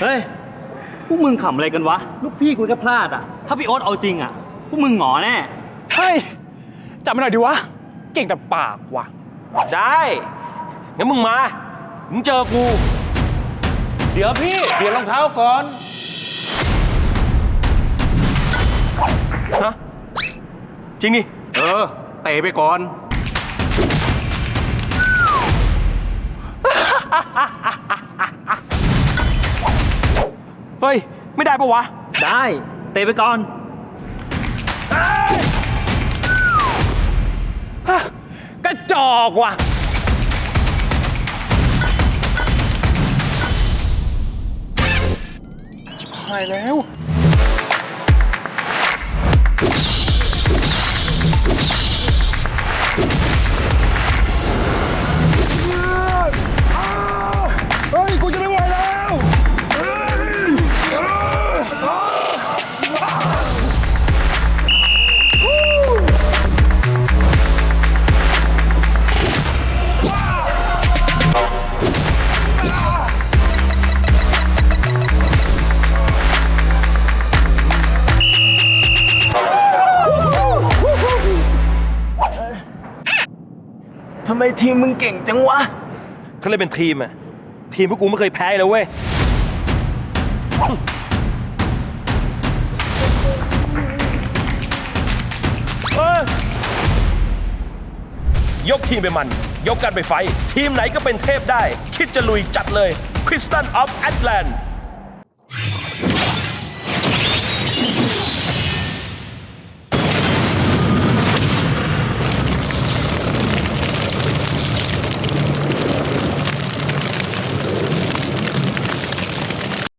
เฮ้ย พวกมึงขำอะไรกันวะ ลูกพี่กูก็พลาดอะ ถ้าพี่โอ๊ตเอาจริงอะ พวกมึงหงอแน่ เฮ้ยจับมันหน่อยดิวะ เก่งแต่ปากว่ะ ได้งั้นมึงมา มึงเจอกู เดี๋ยวพี่เปลี่ยนรองเท้าก่อนฮะจริงดิเออ เตะไปก่อน เฮ้ย ไม่ได้ปะวะ ได้ เตะไปก่อน กระจอกว่ะ หายแล้ว ทำไมทีมมึงเก่งจังวะ เขาเล่นเป็นทีมอะทีมพวกกูไม่เคยแพ้เลยเว้ย เอ้ยยกทีมไปมัน ยกกันไปไฟท์ทีมไหนก็เป็นเทพได้ คิดจะลุยจัดเลย Crystal of Atlant